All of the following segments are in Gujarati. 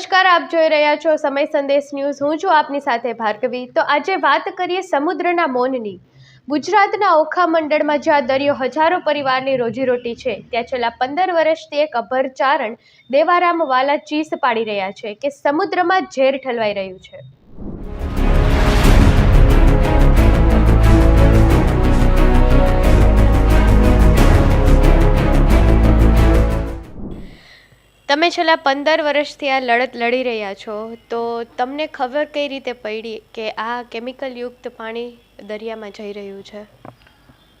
નમસ્કાર, આપ જોઈ રહ્યા છો સમય સંદેશ ન્યૂઝ. હું છું આપની સાથે ભારગવી. તો આજે વાત કરીએ સમુદ્રના મૌનની. ગુજરાતના ઓખા મંડળમાં જ્યાં દરિયો હજારો પરિવારની રોજીરોટી છે, ત્યાં છેલ્લા પંદર વર્ષથી એક અભર ચારણ દેવારામ વાલા ચીસ પાડી રહ્યા છે કે સમુદ્રમાં ઝેર ઠલવાઈ રહ્યું છે. તમે છેલ્લા પંદર વર્ષથી આ લડત લડી રહ્યા છો, તો તમને ખબર કઈ રીતે પડી કે આ કેમિકલ યુક્ત પાણી દરિયામાં જઈ રહ્યું છે?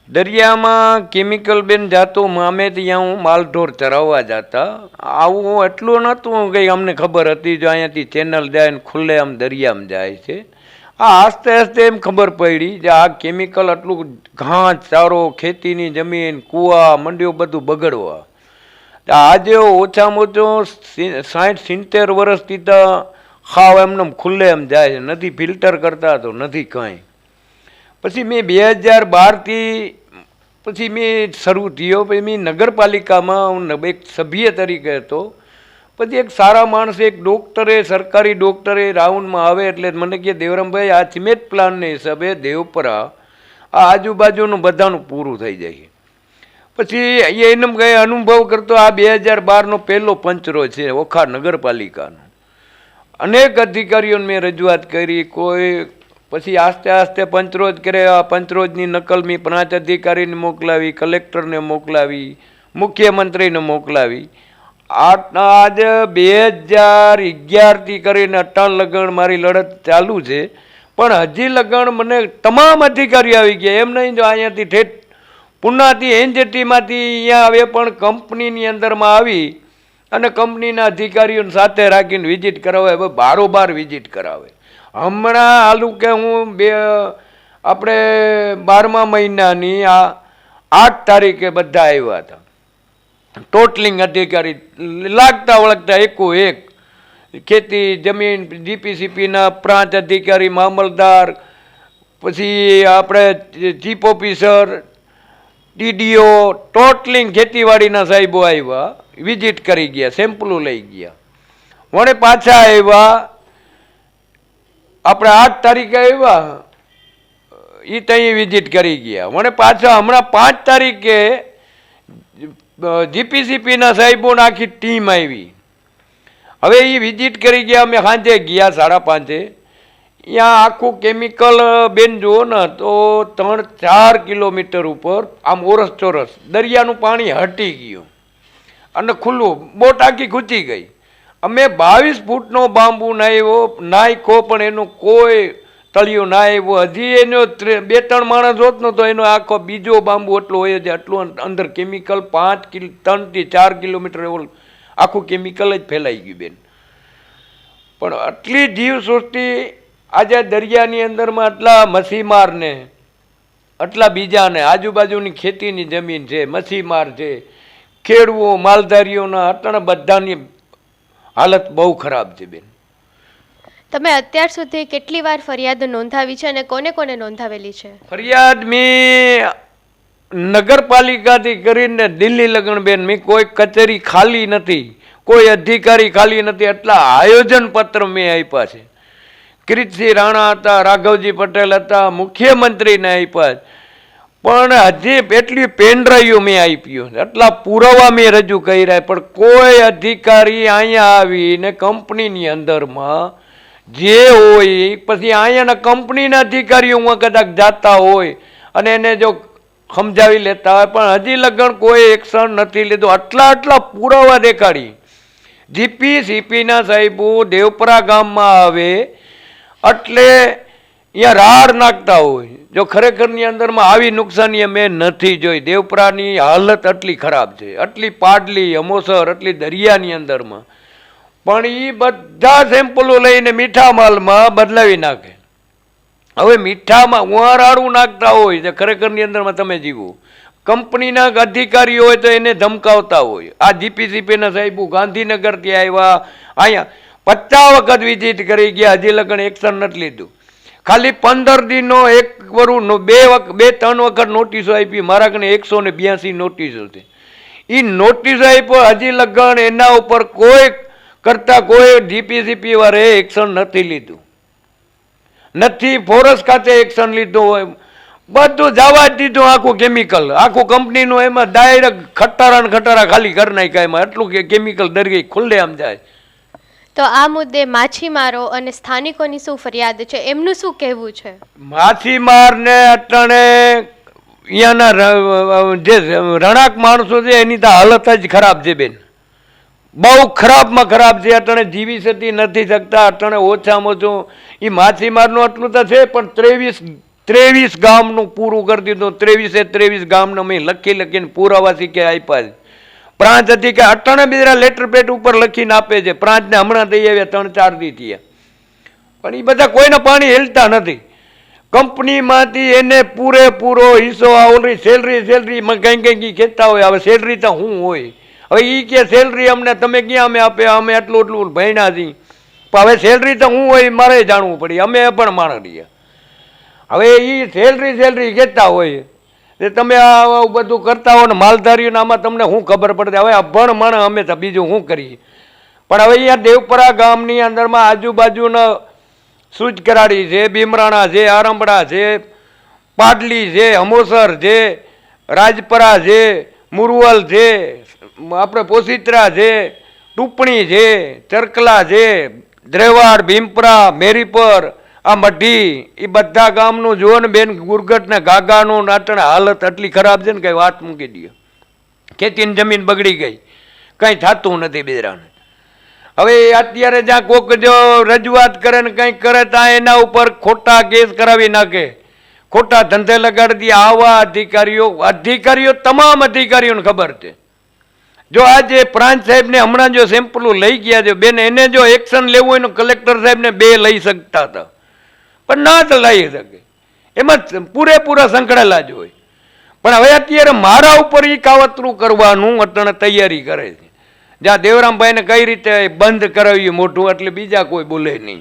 દરિયામાં કેમિકલ બેન જાતો મામે ત્યાં હું માલઢોર ચરાવવા જતા. આવું એટલું નહોતું કંઈ અમને ખબર હતી, જો અહીંયાથી ચેનલ જાય ને ખુલ્લે આમ દરિયામાં જાય છે. આ આસ્તે આસ્તે એમ ખબર પડી જે આ કેમિકલ આટલું ઘાસ, ચારો, ખેતીની જમીન, કૂવા, મંડીઓ બધું બગડવા. આજે ઓછામાં ઓછો સાઠ, સિત્તેર વર્ષથી તો ખાવ એમને ખુલ્લે એમ જાય છે. નથી ફિલ્ટર કરતા તો નથી કાંઈ. પછી મેં બે હજાર બારથી પછી મેં શરૂ થયો. પછી મેં નગરપાલિકામાં હું એક સભ્ય તરીકે હતો. પછી એક સારા માણસ એક ડૉક્ટરે, સરકારી ડૉક્ટરે રાઉન્ડમાં આવે એટલે મને કહે, દેવરામભાઈ, આ સિમેન્ટ પ્લાનને હિસાબે દેવપરા આ આજુબાજુનું બધાનું પૂરું થઈ જાય પછી એને કંઈ અનુભવ કરતો આ બે હજાર બારનો પહેલો પંચરો છે, ઓખા નગરપાલિકાનો. અનેક અધિકારીઓને મેં રજૂઆત કરી, કોઈ પછી આસ્તે આસ્તે પંચરોજ કરે, આ પંચરોજની નકલ મેં પાંચ અધિકારીને મોકલાવી, કલેક્ટરને મોકલાવી, મુખ્યમંત્રીને મોકલાવી. આજે બે હજાર અગિયારથી કરીને અટાણ લગણ મારી લડત ચાલુ છે, પણ હજી લગણ મને તમામ અધિકારીઓ આવી ગયા, એમ નહીં જો અહીંયાથી ઠેઠ પુનાથી એનજેટીમાંથી અહીંયા આવે પણ કંપનીની અંદરમાં આવી અને કંપનીના અધિકારીઓને સાથે રાખીને વિઝિટ કરાવે, હવે બારોબાર વિઝિટ કરાવે. હમણાં હાલું કે હું બે, આપણે બારમા મહિનાની આ આઠ તારીખે બધા આવ્યા હતા. ટોટલિંગ અધિકારી લાગતા વળગતા એકો એક, ખેતી, જમીન જીપીસીપીના પ્રાંત અધિકારી, મામલદાર, પછી આપણે ચીફ ઓફિસર ડીડીઓ ટોટલિંગ ખેતીવાડીના સાહેબો આવ્યા વિઝિટ કરી ગયા સેમ્પલો લઈ ગયા. વણે પાછા આવ્યા, આપણે આઠ તારીખે આવ્યા એ ત્યાં વિઝિટ કરી ગયા. મને પાછા હમણાં પાંચ તારીખે જીપીસીપીના સાહેબોને આખી ટીમ આવી. હવે એ વિઝિટ કરી ગયા, અમે સાંજે ગયા, સાડા પાંચે. ત્યાં આખું કેમિકલ બેન જુઓ ને, તો ત્રણ ચાર કિલોમીટર ઉપર આમ ઓરસ ચોરસ દરિયાનું પાણી હટી ગયું. અને ખુલ્લું, બોટ આખી ખૂચી ગઈ. અમે બાવીસ ફૂટનો બાંબુ નાહ્યો નાખ્યો પણ એનું કોઈ તળિયું ના આવ્યું હજી એનો બે ત્રણ માણસ હોત ને, તો એનો આખો બીજો બાંબુ એટલો હોય છે આટલું અંદર કેમિકલ પાંચ કિલો ત્રણથી ચાર કિલોમીટર એવું આખું કેમિકલ જ ફેલાઈ ગયું બેન. પણ આટલી જીવસૃષ્ટિ આજે દરિયાની અંદરમાં આટલા મસીમારને આટલા બીજાને આજુબાજુની ખેતીની જમીન છે મસીમાર છે ખેડૂઓ માલધારીઓના આટલા બધાની હાલત બહુ ખરાબ છે બેન. તમે અત્યાર સુધી કેટલી વાર ફરિયાદ નોંધાવી છે અને કોને કોને નોંધાવેલી છે? ફરિયાદ મેં નગરપાલિકાથી કરીને દિલ્હી લગ્ન બેન મેં કોઈ કચેરી ખાલી નથી કોઈ અધિકારી ખાલી નથી એટલા આયોજન પત્ર મેં આપ્યા છે. કિરીટસિંહ રાણા હતા, રાઘવજી પટેલ હતા મુખ્યમંત્રીને આપ્યા. પણ હજી એટલી પેનડ્રાઈવ મેં આપ્યું એટલા પુરાવા મેં રજૂ કર્યા પણ કોઈ અધિકારી અહીંયા આવીને કંપનીની અંદરમાં જે હોય, પછી અહીંયાના કંપનીના અધિકારીઓ કદાચ જાતા હોય અને એને જો સમજાવી લેતા હોય, પણ હજી લગન કોઈ એક્શન નથી લીધું. આટલા આટલા પુરાવા દેખાડી. જીપી સીપીના સાહેબો દેવપરા ગામમાં આવે એટલે અહીંયા રાડ નાખતા હોય. જો ખરેખરની અંદરમાં આવી નુકસાની મેં નથી જોઈ. દેવપરાની હાલત આટલી ખરાબ છે. આટલી પાડલી, અમોસર, આટલી દરિયાની અંદરમાં. પણ એ બધા સેમ્પલો લઈને મીઠા માલમાં બદલાવી નાખે. હવે મીઠામાં ઉહારાળું નાખતા હોય જે ખરેખરની અંદરમાં તમે જીવો. કંપનીના અધિકારીઓ હોય તો એને ધમકાવતા હોય. આ જીપીસીપીના સાહેબો ગાંધીનગરથી આવ્યા. અહીંયા પચાસ વખત વિઝિટ કરી ગયા, હજી લગન એક્શન નથી લીધું. ખાલી પંદર દિનનો એક વરું બે વખત બે ત્રણ વખત નોટિસો આપી મારા કને એકસો ને બ્યાસી નોટિસો છે. એ નોટિસ આપ્યો, હજી લગન એના ઉપર કોઈ કરતા કોઈ ડીપીસીપી વાળે એક્શન નથી લીધું. નથી ફોરેસ્ટ ખાતે એક્શન લીધું હોય. બધું જવા જ દીધું આખું કેમિકલ આખું કંપનીનું એમાં ડાયરેક્ટ ખટારા ને ખટારા ખાલી કરી નાખ્યા એમાં. એટલું કે કેમિકલ દરગી ખુલ્લે આમ જાય. તો આ મુદ્દે માછીમારો અને સ્થાનિકોની શું ફરિયાદ છે? એમનું શું કહેવું છે? માછીમારને અટાણે અહીંયાના જે રણાક માણસો છે, એની તો હાલત જ ખરાબ છે બેન. બહુ ખરાબમાં ખરાબ છે, અટાણે જીવી શકી નથી શકતા, અટાણે ઓછામાં ઓછું. એ માછીમારનું આટલું તો છે, પણ ત્રેવીસ ત્રેવીસ ગામનું પૂરું કરી દીધું. ત્રેવીસે ત્રેવીસ ગામનું મેં લખી લખીને પુરાવા કે આપ્યા છે પ્રાંત હતી કે અટાણે બીજા લેટર પેટ ઉપર લખીને આપે છે. પ્રાંતને હમણાં દઈ આવ્યા, ત્રણ ચાર દી થયા. પણ એ બધા કોઈને પાણી હેલતા નથી. કંપનીમાંથી એને પૂરેપૂરો હિસ્સો આ ઓલી સેલરી સેલરી માં કંઈ કંઈક ખેતા હોય. હવે સેલરી તો શું હોય. હવે એ કે સેલરી અમને તમે ક્યાં અમે આપે? અમે એટલું એટલું ભણ્યા છીએ. પણ હવે સેલરી તો શું હોય, મારે જાણવું પડે. અમે પણ માણસ હવે એ સેલરી સેલરી કહેતા હોય. તે તમે આ બધું કરતા હો ને માલધારીઓને આમાં તમને શું ખબર પડે? હવે અભણ મણ અમે તો બીજું શું કરીએ? પણ હવે અહીંયા દેવપરા ગામની અંદરમાં આજુબાજુના સૂચકરાડી છે, ભીમરાણા છે આરંબડા છે, પાટલી છે, હમોસર છે, રાજપરા છે, મુરવલ છે, આપણે પોસિત્રા છે, ટુપણી છે, ચરકલા છે, દ્રેવાડ, ભીમપરા, મેરીપર આ મઢી એ બધા ગામનું જુઓ ને બેન ગુરગટ ને ગાગાનું નાટણ હાલત આટલી ખરાબ છે ને કંઈ વાત મૂકી દઈએ ખેતીની જમીન બગડી ગઈ. કંઈ થતું નથી બેરાને. હવે અત્યારે જ્યાં કોક જો રજૂઆત કરે ને કંઈક કરે ત્યાં એના ઉપર ખોટા કેસ કરાવી નાખે. ખોટા ધંધે લગાડી આવા અધિકારીઓ અધિકારીઓ તમામ અધિકારીઓને ખબર છે. જો આજે પ્રાંત સાહેબને હમણાં જો સેમ્પલું લઈ ગયા છે, બેન, એને જો એક્શન લેવું હોય કલેક્ટર સાહેબને બે લઈ શકતા હતા. પણ ના તો લઈ શકે. એમાં પૂરેપૂરા સંકળાયેલા જ હોય. પણ હવે અત્યારે મારા ઉપર એ કાવતરું કરવાનું અટણે તૈયારી કરે છે. જ્યાં દેવરામભાઈને કઈ રીતે બંધ કરાવ્યું મોઢું એટલે બીજા કોઈ બોલે નહીં.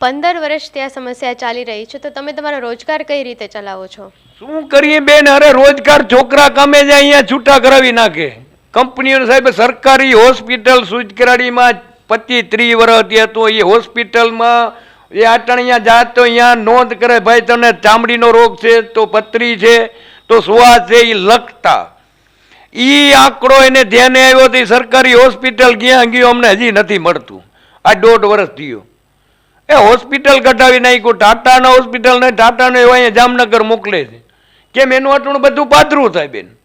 પંદર વર્ષ આ સમસ્યા ચાલી રહી છે તો તમે તમારો રોજગાર કઈ રીતે ચલાવો છો? શું કરીએ બેન? અરે રોજગાર છોકરા કામે જાય અહીંયા છૂટા કરાવી નાખે. કંપનીઓ સાહેબ સરકારી હોસ્પિટલ સુજકરાડીમાં પચીસ ત્રીસ વર્ષથી હતું એ હોસ્પિટલમાં એ અટણિયા જાત તો અહીંયા નોંધ કરે, ભાઈ તને ચામડીનો રોગ છે, તો પથરી છે, તો શ્વાસ છે એ લખતા. એ આંકડો એને ધ્યાને આવ્યો તો સરકારી હોસ્પિટલ ક્યાં ગયો, અમને હજી નથી મળતું. આ દોઢ વર્ષ થયો. એ હોસ્પિટલ કઢાવી નાખ્યું, ટાટાના હોસ્પિટલ ને ટાટાને એવા અહીંયા જામનગર મોકલે છે. કેમ એનું આટલું બધું પાથરું થાય બેન?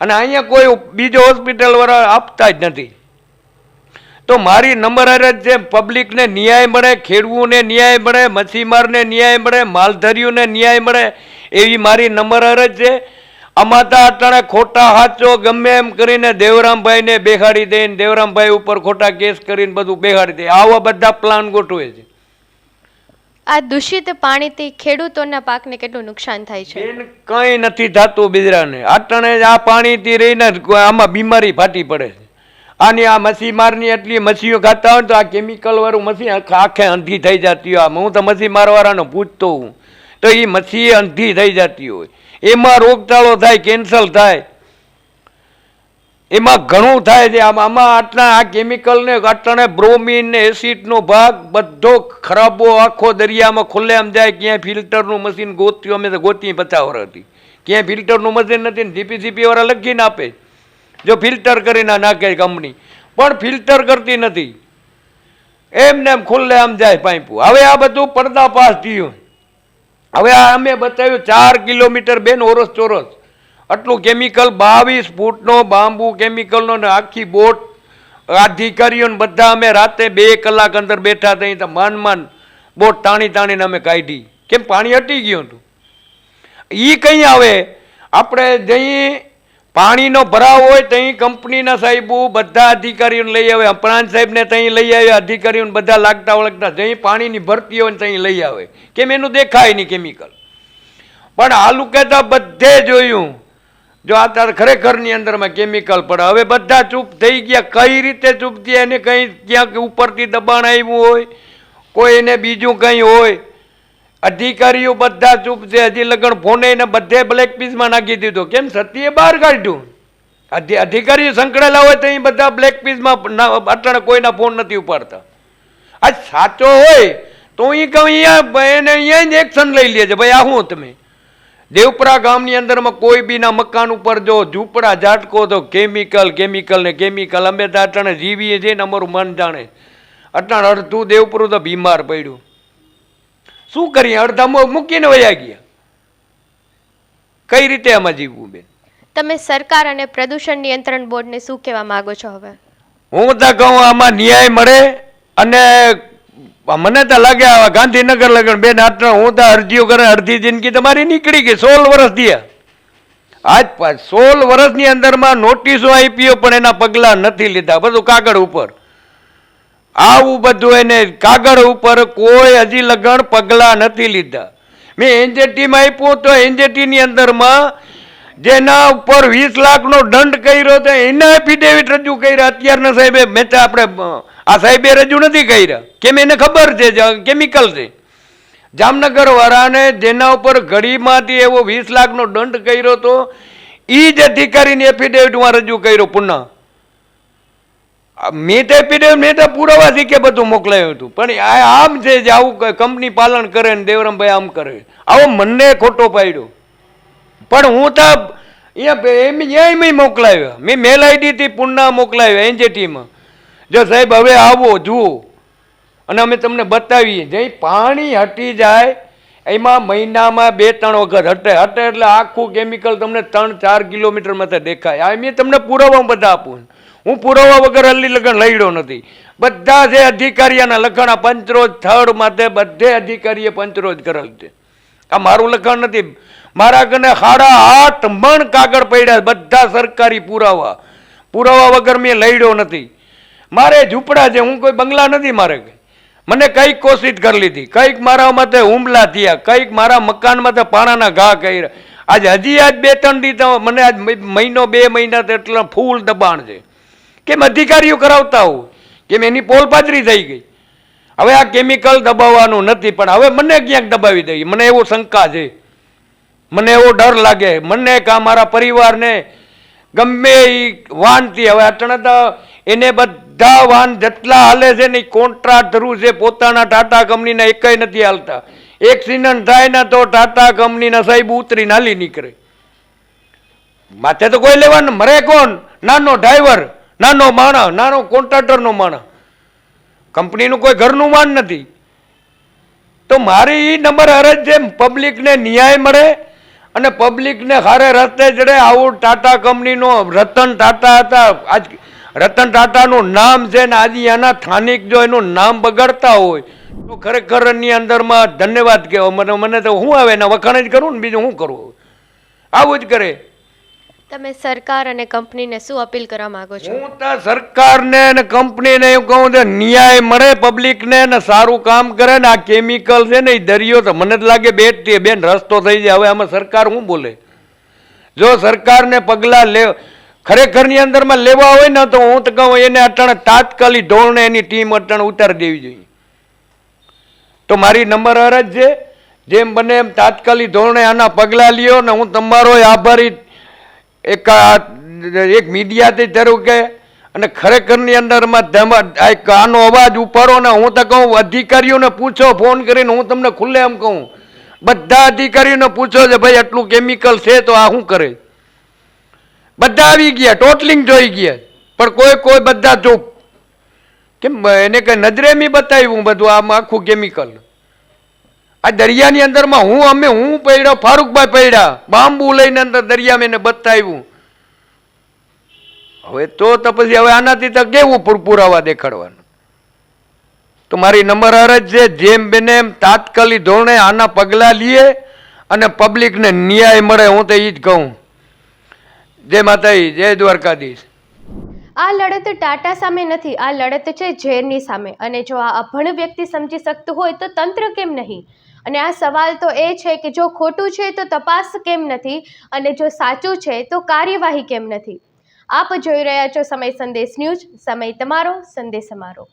અને અહીંયા કોઈ બીજો હોસ્પિટલ વાળા આપતા જ નથી. તો મારી નંબર જ છે પબ્લિકને ન્યાય મળે ખેડૂતને ન્યાય મળે મચ્છીમારને ન્યાય મળે માલધારીઓને ન્યાય મળે એવી મારી નંબર અરજ છે આમાં તો અટાણે ખોટા હાચો ગમે એમ કરીને દેવરામભાઈને બેહાડી દઈને દેવરામભાઈ ઉપર ખોટા કેસ કરીને બધું બેહાડી દે. આવા બધા પ્લાન ગોઠવે છે. આ દૂષિત પાણીથી ખેડૂતોના પાકને કેટલું નુકસાન થાય છે? કંઈ નથી થતું બીજરાને. અટાણે આ પાણીથી રહીને આમાં બીમારી ફાટી પડે છે. આની આ મચ્છીમારની એટલી મચ્છીઓ ખાતા હોય તો આ કેમિકલ વાળું મચ્છી આખે અંધી થઈ જતી હોય. હું તો મસી વાળાનો પૂછતો હું. તો એ મચ્છી અંધી થઈ જતી હોય. એમાં રોગચાળો થાય કેન્સર થાય. એમાં ઘણું થાય છે. આમ આટલા આ કેમિકલને અટણે બ્રોમિન ને એસિડનો ભાગ બધો ખરાબો આખો દરિયામાં ખુલ્લે આમ જાય, ક્યાંય ફિલ્ટરનું મશીન ગોત્યું અમે તો ગોતી પચાવર હતી ક્યાંય ફિલ્ટરનું મશીન નથી ને જીપીસીપી વાળા લખીને આપે. જો ફિલ્ટર કરીને નાખે કંપની. પણ ફિલ્ટર કરતી નથી. એમને એમ ખુલ્લે આમ જાય પાઇપું. હવે આ બધું પડદાફાશ થયું. હવે આ અમે બતાવ્યું ચાર કિલોમીટર બેન ઓરસ ચોરસ આટલું કેમિકલ બાવીસ ફૂટનો બાંબુ કેમિકલનો ને આખી બોટ અધિકારીઓને બધા અમે રાતે બે કલાક અંદર બેઠા થઈ તો માન માન બોટ તાણી તાણીને અમે કાઢી. કેમ પાણી હટી ગયું હતું? એ કંઈ આવે? આપણે જઈ પાણીનો ભરાવ હોય ત્યાં કંપનીના સાહેબો બધા અધિકારીઓને લઈ આવે. પ્રાંત સાહેબને ત્યાં લઈ આવે, અધિકારીઓને બધા લાગતા વળગતા. જઈ પાણીની ભરતી હોય ત્યાં લઈ આવે. કેમ એનું દેખાય નહીં કેમિકલ પણ આલુ કહેતા બધે જોયું. જો આ તાર ખરેખરની અંદરમાં કેમિકલ પડે. હવે બધા ચૂપ થઈ ગયા. કઈ રીતે ચૂપ થયા? એને કંઈ ક્યાંક ઉપરથી દબાણ આવ્યું હોય? કોઈ એને બીજું કંઈ હોય? અધિકારીઓ બધા ચૂપ છે. હજી લગ્ન ફોને બધે બ્લેક પીસમાં નાખી દીધો. કેમ? સત્યએ બહાર કાઢ્યું. અધિ- અધિકારીઓ સંકળાયેલા હોય તો એ બધા બ્લેક પીસમાં અટણ કોઈના ફોન નથી ઉપાડતા. આ સાચો હોય તો અહીં કહું અહીંયા એને અહીંયા જ એક્શન લઈ લે છે. ભાઈ, આ શું તમે? દેવપરા ગામની અંદરમાં કોઈ બીના મકાન ઉપર જો ઝૂંપડા ઝાટકો તો કેમિકલ કેમિકલ ને કેમિકલ અમે તો અટાણે જીવીએ છીએ ને અમારું મન જાણે. અટાણે અડધું દેવપરું તો બીમાર પડ્યું. શું કરીએ? અડધા મૂકીને વયા ગયા. કઈ રીતે આમાં જીવવું બેન? તમે સરકાર અને પ્રદૂષણ નિયંત્રણ બોર્ડને શું કહેવા માંગો છો હવે? હું તો કહું આમાં ન્યાય મળે અને મને તો લાગે આવા ગાંધીનગર લગન બેન આટલા હું તો અરજીઓ કરે અડધી જિંદગી તમારી નીકળી ગઈ સોળ વર્ષ થયા. આજ સોળ વર્ષની અંદરમાં નોટિસો આપીઓ પણ એના પગલાં નથી લીધા બધું કાગળ ઉપર. આવું બધું એને કાગળ ઉપર કોઈ હજી લગણ પગલાં નથી લીધા. મેં એનજેટીમાં આપ્યું તો એનજેટીની અંદરમાં જેના ઉપર વીસ લાખનો દંડ કર્યો હતો એના એફિડેવિટ રજૂ કર્યા. અત્યારના સાહેબે મેં આપણે, આ સાહેબે રજૂ નથી કર્યા. કેમ એને ખબર છે? કેમિકલ છે. જામનગર વાળાને જેના ઉપર ઘડીમાંથી એવો વીસ લાખનો દંડ કર્યો તો એ જ અધિકારીની એફિડેવિટમાં રજૂ કર્યો પુનઃ. આ મેં તો એફિડેવિટ મેં તો પુરાવાથી કે બધું મોકલાયું હતું. પણ આ આમ છે જે આવું કંપની પાલન કરે ને દેવરામભાઈ આમ કરે. આવો મને ખોટો પાડ્યો. પણ હું તો એમ અહીંયા મોકલાવ્યા મેં મેલ આઈડીથી પુના મોકલાવ્યા એનજેટીમાં જો સાહેબ, હવે આવો, જુઓ. અને અમે તમને બતાવીએ. જે પાણી હટી જાય, એમાં મહિનામાં બે, ત્રણ વખત હટે. હટે એટલે આખું કેમિકલ તમને ત્રણ, ચાર કિલોમીટર માથે દેખાય. આ મેં તમને પુરાવા બધા આપું. હું પુરાવા વગર હલ્લી લગન લઈડ્યો નથી. બધા જે અધિકારીઓના આ પંચરોજ થર્ડ માટે બધે અધિકારીએ પંચરોજ કરેલ છે. આ મારું લખાણ નથી. મારા કને હાડા હાથ મણ કાગળ પડ્યા બધા સરકારી પુરાવા. પુરાવા વગર મેં લઈડ્યો નથી. મારે ઝૂંપડા છે, હું કોઈ બંગલા નથી મારે મને કંઈક કોશિશ કરી લીધી. કંઈક મારા માથે હુમલા થયા, કંઈક મારા મકાન માથે પાણાના ઘા કર્યા. આજ હજી આજ બે ત્રણ દી મને આજ મહિનો બે મહિના તેટલા ફૂલ દબાણ છે. કેમ અધિકારીઓ કરાવતા હોય? કેમ એની પોલપાજરી થઈ ગઈ? હવે આ કેમિકલ દબાવવાનું નથી, પણ હવે મને ક્યાંક દબાવી દઈએ મને એવો શંકા છે. મને એવો ડર લાગે. મને કે મારા પરિવારને ગમે એ વાનથી, હવે અટણે તો એને બધા વાન જેટલા હાલે છે ને કોન્ટ્રાક્ટ ધરું છે, પોતાના ટાટા કંપનીના એકય નથી હાલતા. એક્સિડન્ટ થાય ને તો ટાટા કંપનીના સાહેબ ઉતરી નાલી નીકળે. માથે તો કોઈ લેવાનું, મરે કોણ? નાનો ડ્રાઈવર નાનો માણસ, નાનો કોન્ટ્રાક્ટરનો માણસ. કંપનીનું કોઈ ઘરનું માન નથી. તો મારી એ નંબર અરજ છે પબ્લિકને ન્યાય મળે અને પબ્લિકને હારે રસ્તે ચડે, આવું ટાટા કંપનીનો રતન ટાટા હતા, આજ રતન ટાટાનું નામ છે ને આજે એના સ્થાનિક જો એનું નામ બગાડતા હોય, તો ખરેખર એની અંદરમાં ધન્યવાદ કહેવા મને મને તો હું આવે એના વખાણ જ કરું ને બીજું શું કરવું આવું જ કરે. તમે સરકાર અને કંપનીને શું અપીલ કરવા માંગો છો? હું તો સરકારને અને કંપનીને એવું કહું કે ન્યાય મળે, પબ્લિકને ને સારું કામ કરે ને આ કેમિકલ છે ને એ દરિયો તો મને જ લાગે બેટ બેન રસ્તો થઈ જાય. હવે આમાં સરકાર શું બોલે? જો સરકારને પગલાં લે, ખરેખરની અંદરમાં લેવા હોય ને તો હું તો કહું એને અટાણે તાત્કાલિક ધોરણે એની ટીમ અટાણે ઉતારી દેવી જોઈએ. તો મારી નંબર અરજ છે, જેમ બને એમ તાત્કાલિક ધોરણે આના પગલાં લ્યો ને હું તમારો આભારી એક એક મીડિયાથી ધરું કે, અને ખરેખરની અંદરમાં આનો અવાજ ઉપાડો ને હું તો કહું, અધિકારીઓને પૂછો, ફોન કરીને હું તમને ખુલ્લે એમ કહું. બધા અધિકારીઓને પૂછો છે ભાઈ આટલું કેમિકલ છે તો આ શું કરે? બધા આવી ગયા, ટોટલિંગ જોઈ ગયા. પણ કોઈ કોઈ બધા ચૂપ. કેમ, એને કઈ નજરે મી બતાવ્યું બધું, આમ આખું કેમિકલ આ દરિયાની અંદરમાં હું, અમે, હું પડ્યો, ફારૂકભાઈ પડ્યા. બાંબુ લઈને અંદર દરિયામાં એને બતાવ્યું. હવે તો તપસી હવે આનાથી તો કેવું પુર- પુરાવા દેખાડવાનું? તો મારી નંબર અરજ છે, જેમ બેને એમ તાત્કાલિક ધોરણે આના પગલાં લઈએ અને પબ્લિકને ન્યાય મળે, હું તો એ જ કહું. જય માતાજી, જય દ્વારકાધીશ. આ લડત ટાટા સામે નથી, આ લડત છે ઝેરની સામે. અને જો આ અભણ વ્યક્તિ સમજી શકતું હોય તો તંત્ર કેમ નહીં? અને આ સવાલ તો એ છે કે જો ખોટું છે તો તપાસ કેમ નથી? અને જો સાચું છે તો કાર્યવાહી કેમ નથી? આપ જોઈ રહ્યા છો સમય સંદેશ ન્યૂઝ. સમય તમારો, સંદેશ અમારો.